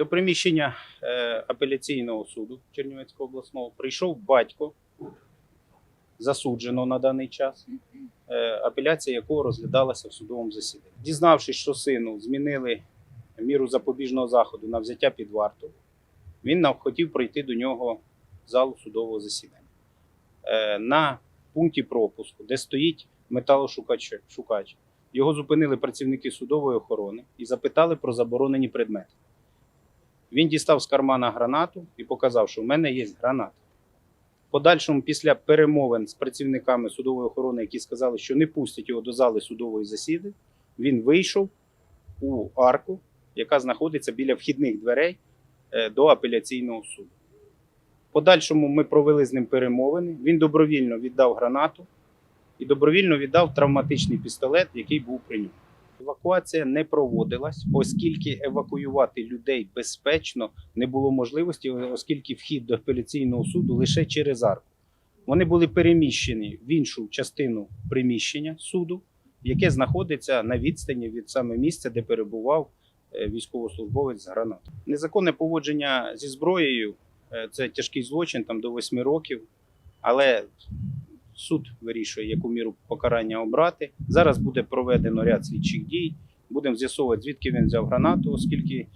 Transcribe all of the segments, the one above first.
До приміщення е, апеляційного суду Чернівецького обласного прийшов батько, засуджено на даний час, е, апеляція якого розглядалася в судовому засіданні. Дізнавшись, що сину змінили міру запобіжного заходу на взяття під варту, він хотів пройти до нього в залу судового засідання. Е, На пункті пропуску, де стоїть металошукач, його зупинили працівники судової охорони і запитали про заборонені предмети. Він дістав з кармана гранату і показав, що в мене є граната. Подальшому, після перемовин з працівниками судової охорони, які сказали, що не пустять його до зали судової засіди, він вийшов у арку, яка знаходиться біля вхідних дверей е, до апеляційного суду. Подальшому ми провели з ним перемовини. Він добровільно віддав гранату і добровільно віддав травматичний пістолет, який був при ньому. Евакуація не проводилась, оскільки евакуювати людей безпечно не було можливості, оскільки вхід до апеляційного суду лише через арку. Вони були переміщені в іншу частину приміщення суду, яке знаходиться на відстані від саме місця, де перебував військовослужбовець з гранатою. Незаконне поводження зі зброєю е, це тяжкий злочин там до 8 років, але суд вирішує, яку міру покарання обрати. Зараз буде проведено ряд слідчих дій. Будемо з'ясовувати, звідки він взяв гранату, оскільки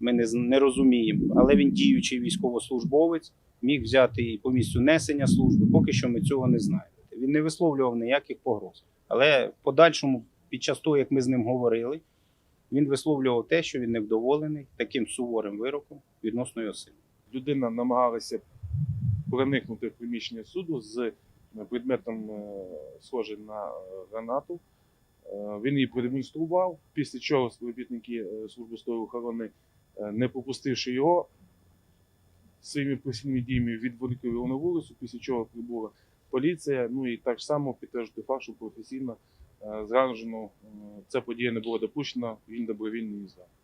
ми не, не розуміємо. Але він діючий військовослужбовець, міг взяти і по місцю несення служби. Поки що ми цього не знаємо. Він не висловлював ніяких погроз. Але в подальшому, під час того, як ми з ним говорили, він висловлював те, що він невдоволений таким суворим вироком відносно його людина намагалася проникнути в приміщення суду з предметом, е, схожим на е, гранату. Е, Він її продемонстрував, після чого співробітники е, служби здоров'я охорони, е, не пропустивши його, своїми постійними діями відволікли його на вулицю, після чого прибула поліція. Ну і так само підтверджує факт, що професійно е, зраджено е, ця подія не була допущена. Він добровільний і зранений.